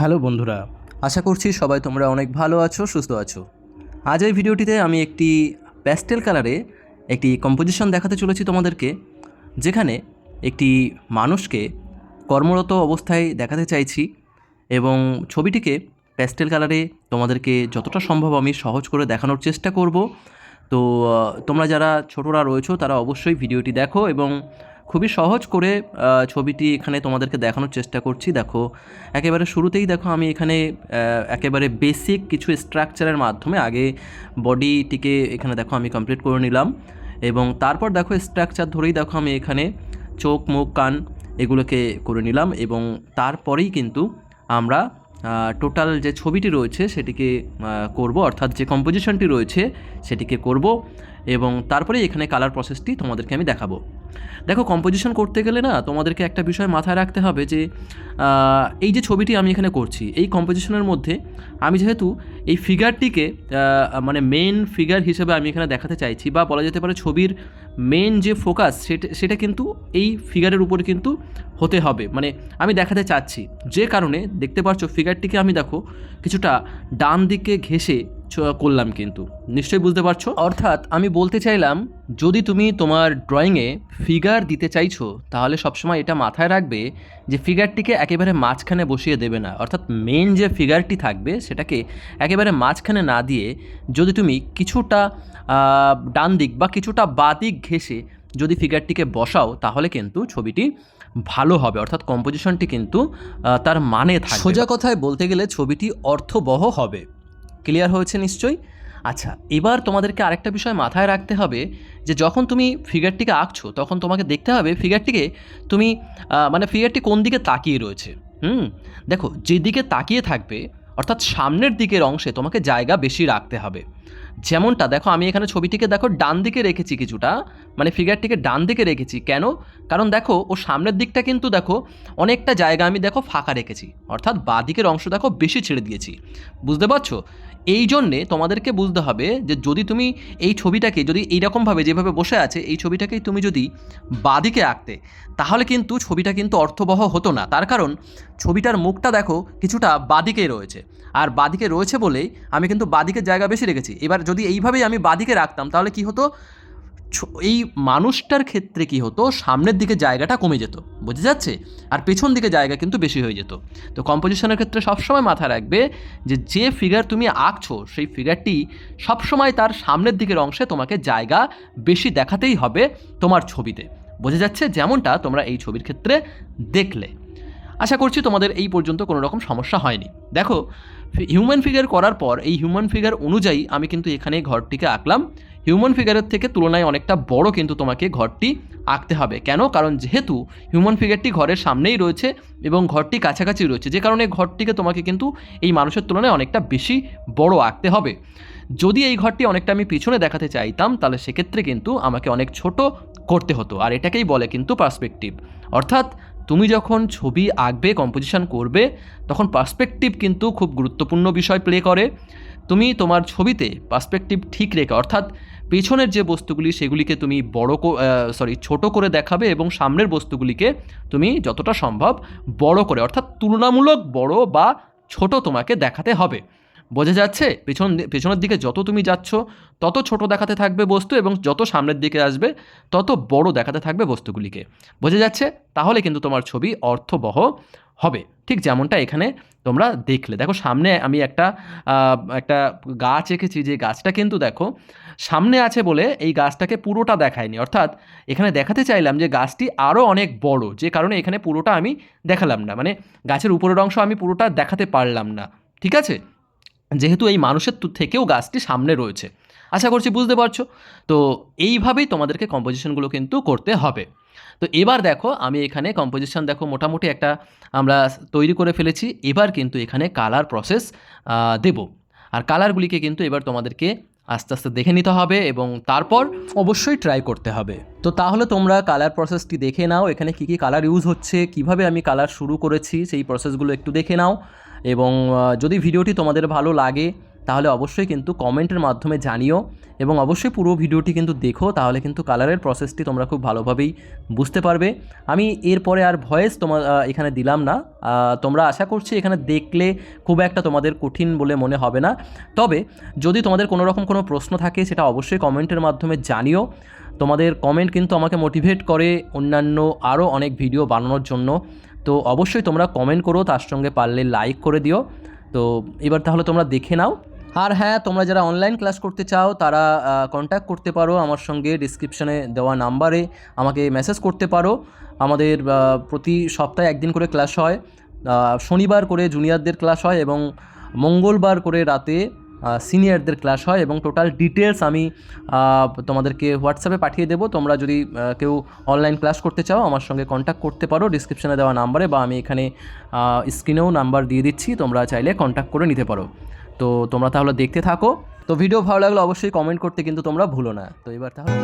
Hello বন্ধুরা, আশা করছি সবাই তোমরা অনেক ভালো আছো, সুস্থ আছো। আজ এই ভিডিওটিতে আমি একটি প্যাস্টেল কালারে একটি কম্পোজিশন দেখাতে চলেছি তোমাদেরকে, যেখানে একটি মানুষকে কর্মরত অবস্থায় দেখাতে চাইছি এবং ছবিটিকে প্যাস্টেল কালারে তোমাদেরকে যতটা সম্ভব আমি সহজ করে দেখানোর চেষ্টা করব। তো তোমরা যারা ছোটরা রয়েছো তারা অবশ্যই ভিডিওটি দেখো এবং খুবই সহজ করে ছবিটি এখানে তোমাদেরকে দেখানোর চেষ্টা করছি। দেখো, একেবারে শুরুতেই দেখো আমি এখানে একেবারে বেসিক কিছু স্ট্রাকচারের মাধ্যমে আগে বডিটিকে এখানে দেখো আমি কমপ্লিট করে নিলাম এবং তারপর দেখো স্ট্রাকচার ধরেই দেখো আমি এখানে চোখ, মুখ, কান এগুলোকে করে নিলাম এবং তারপরেই কিন্তু আমরা টোটাল যে ছবিটি রয়েছে সেটিকে করব, অর্থাৎ যে কম্পোজিশনটি রয়েছে সেটিকে করব এবং তারপরেই এখানে কালার প্রসেসটি তোমাদেরকে আমি দেখাবো। দেখো কম্পোজিশন করতে গেলে না তোমাদেরকে একটা বিষয় মাথায় রাখতে হবে যে এই যে ছবিটি আমি এখানে করছি, এই কম্পোজিশনের মধ্যে আমি যেহেতু এই ফিগারটিকে মানে মেন ফিগার হিসেবে আমি এখানে দেখাতে চাইছি বা বলা যেতে পারে ছবির মেন যে ফোকাস সেটা সেটা কিন্তু এই ফিগারের উপরে কিন্তু হতে হবে। মানে আমি দেখাতে চাচ্ছি, যে কারণে দেখতে পাচ্ছ ফিগারটিকে আমি দেখো কিছুটা ডান দিকে ঘেসে করলাম কিন্তু। নিশ্চয়ই বুঝতে পারছ? অর্থাৎ আমি বলতে চাইলাম, যদি তুমি তোমার ড্রয়িংয়ে ফিগার দিতে চাইছো, তাহলে সবসময় এটা মাথায় রাখবে যে ফিগারটিকে একেবারে মাঝখানে বসিয়ে দেবে না, অর্থাৎ মেন যে ফিগারটি থাকবে সেটাকে একেবারে মাঝখানে না দিয়ে যদি তুমি কিছুটা ডান দিক বা কিছুটা বাদিক ঘেসে যদি ফিগারটিকে বসাও, তাহলে কিন্তু ছবিটি ভালো হবে, অর্থাৎ কম্পোজিশনটি কিন্তু তার মানে সোজা কথায় বলতে গেলে ছবিটি অর্থবহ হবে। ক্লিয়ার হয়েছে নিশ্চয়ই? আচ্ছা এবার তোমাদেরকে আরেকটা বিষয় মাথায় রাখতে হবে যে যখন তুমি ফিগারটিকে আঁকছো, তখন তোমাকে দেখতে হবে ফিগারটিকে তুমি মানে ফিগারটি কোন দিকে তাকিয়ে রয়েছে। হুম? দেখো, যেদিকে তাকিয়ে থাকবে, অর্থাৎ সামনের দিকের অংশে তোমাকে জায়গা বেশি রাখতে হবে। যেমনটা, দেখো আমি এখানে ছবিটিকে, দেখো, ডান দিকে রেখেছি কিছুটা মানে ফিগারটিকে ডান দিকে রেখেছি। কেন? কারণ দেখো, ও সামনের দিকটা কিন্তু দেখো, অনেকটা জায়গা আমি দেখো ফাঁকা রেখেছি। অর্থাৎ বাঁ দিকের অংশ দেখো বেশি ছেড়ে দিয়েছি। বুঝতে পারছ? এই জন্যে তোমাদেরকে বুঝতে হবে যে, যদি তুমি এই ছবিটাকে, যদি এইরকমভাবে যেভাবে বসে আছে, এই ছবিটাকেই তুমি যদি বাদিকে আঁকতে, তাহলে কিন্তু ছবিটা কিন্তু অর্থবহ হতো না। তার কারণ, ছবিটার মুখটা দেখো কিছুটা বাদিকেই রয়েছে। আর বাদিকে রয়েছে বলেই আমি কিন্তু বাদিকের জায়গা বেশি রেখেছি। এবার যদি এইভাবেই আমি বাদিকে রাখতাম, তাহলে কি হতো? এই মানুষটার ক্ষেত্রে কি হতো? সামনের দিকে জায়গাটা কমে যেত বোঝা যাচ্ছে আর পেছন দিকে জায়গা কিন্তু বেশি হয়ে যেত। তো কম্পোজিশনের ক্ষেত্রে সবসময় মাথায় রাখবে যে যে ফিগার তুমি আঁকছো, সেই ফিগারটি সবসময় তার সামনের দিকের অংশে তোমাকে জায়গা বেশি দেখাতেই হবে তোমার ছবিতে বোঝা যাচ্ছে যেমনটা তোমরা এই ছবির ক্ষেত্রে দেখলে। আশা করছি তোমাদের এই পর্যন্ত কোনো রকম সমস্যা হয়নি। দেখো হিউম্যান ফিগার করার পর, এই হিউম্যান ফিগার অনুযায়ী আমি কিন্তু এখানে ঘরটিকে আঁকলাম। হিউম্যান ফিগারের থেকে তুলনায় অনেকটা বড় কিন্তু তোমাকে ঘরটি আঁকতে হবে। কেন? কারণ যেহেতু হিউম্যান ফিগারটি ঘরের সামনেই রয়েছে এবং ঘরটি কাছাকাছি রয়েছে, যে কারণে ঘরটিকে তোমাকে কিন্তু এই মানুষের তুলনায় অনেকটা বেশি বড় আঁকতে হবে। যদি এই ঘরটি অনেকটা আমি পিছনে দেখাতে চাইতাম, তাহলে সেক্ষেত্রে কিন্তু আমাকে অনেক ছোট করতে হতো। আর এটাকেই বলে কিন্তু পার্সপেক্টিভ অর্থাৎ তুমি যখন ছবি আঁকবে কম্পোজিশন করবে, তখন পার্সপেক্টিভ কিন্তু খুব গুরুত্বপূর্ণ বিষয় প্লে করে। তুমি তোমার ছবিতে পার্সপেক্টিভ ঠিক রেখে, অর্থাৎ পেছনের যে বস্তুগুলি, সেগুলিকে তুমি বড় সরি ছোট করে দেখাবে এবং সামনের বস্তুগুলিকে তুমি যতটা সম্ভব বড় করে, অর্থাৎ তুলনামূলক বড় বা ছোট তোমাকে দেখাতে হবে। বোঝা যাচ্ছে পেছন পেছনের দিকে যত তুমি যাচ্ছ, তত ছোট দেখাতে থাকবে বস্তু এবং যত সামনের দিকে আসবে, তত বড় দেখাতে থাকবে বস্তুগুলিকে। বোঝা যাচ্ছে? তাহলে কিন্তু তোমার ছবি অর্থবহ হবে। ঠিক যেমনটা এখানে তোমরা দেখলে। দেখো, সামনে আমি একটা একটা গাছ এঁকেছি। যে গাছটা কিন্তু দেখো, সামনে আছে বলে এই গাছটাকে পুরোটা দেখায়নি। অর্থাৎ এখানে দেখাতে চাইলাম যে গাছটি আরও অনেক বড়, যে কারণে এখানে পুরোটা আমি দেখালাম না। মানে গাছের উপরের অংশ আমি পুরোটা দেখাতে পারলাম না। ঠিক আছে? যেহেতু এই মানুষের থেকেও গাছটি সামনে রয়েছে। আশা করছি বুঝতে পারছ? তো এইভাবেই তোমাদেরকে কম্পোজিশনগুলো কিন্তু করতে হবে। তো এবার দেখো, আমি এখানে কম্পোজিশন দেখো, মোটামুটি একটা আমরা তৈরি করে ফেলেছি। এবার কিন্তু এখানে কালার প্রসেস দেব। আর কালারগুলিকে কিন্তু এবার তোমাদেরকে আস্তে আস্তে দেখে নিতে হবে এবং তারপর অবশ্যই ট্রাই করতে হবে। তো তাহলে তোমরা কালার প্রসেসটি দেখে নাও, এখানে কী কী কালার ইউজ হচ্ছে, কীভাবে আমি কালার শুরু করেছি, সেই প্রসেসগুলো একটু দেখে নাও। এবং যদি ভিডিওটি তোমাদের ভালো লাগে তাহলে অবশ্যই কিন্তু কমেন্টের মাধ্যমে জানিও এবং অবশ্যই পুরো ভিডিওটি কিন্তু দেখো, তাহলে কিন্তু কালারের প্রসেসটি তোমরা খুব ভালোভাবেই বুঝতে পারবে। আমি এরপরে আর ভয়েস তোমার এখানে দিলাম না। তোমরা আশা করছি এখানে দেখলে খুব একটা তোমাদের কঠিন বলে মনে হবে না। তবে যদি তোমাদের কোনো রকম কোনো প্রশ্ন থাকে, সেটা অবশ্যই কমেন্টের মাধ্যমে জানিও। তোমাদের কমেন্ট কিন্তু আমাকে মোটিভেট করে অন্যান্য আরও অনেক ভিডিও বানানোর জন্য। তো অবশ্যই তোমরা কমেন্ট করো, তার সঙ্গে পারলে লাইক করে দিও। তো এবার তাহলে তোমরা দেখে নাও। আর হ্যাঁ তোমরা যারা অনলাইন ক্লাস করতে চাও, তারা কন্ট্যাক্ট করতে পারো আমার সঙ্গে ডিসক্রিপশানে দেওয়া নাম্বারে আমাকে মেসেজ করতে পারো। আমাদের প্রতি সপ্তাহে একদিন করে ক্লাস হয়। শনিবার করে জুনিয়রদের ক্লাস হয় এবং মঙ্গলবার করে রাতে সিনিয়রদের ক্লাস হয় এবং টোটাল ডিটেলস আমি তোমাদেরকে হোয়াটসঅ্যাপে পাঠিয়ে দেবো। তোমরা যদি কেউ অনলাইন ক্লাস করতে চাও, আমার সঙ্গে কন্ট্যাক্ট করতে পারো। ডিসক্রিপশনে দেওয়া নাম্বারে বা আমি এখানে স্ক্রিনেও নাম্বার দিয়ে দিচ্ছি। তোমরা চাইলে কন্ট্যাক্ট করে নিতে পারো। তো তোমরা তাহলে দেখতে থাকো। তো ভিডিও ভালো লাগলে অবশ্যই কমেন্ট করতে কিন্তু তোমরা ভুলো না। তো এবার তাহলে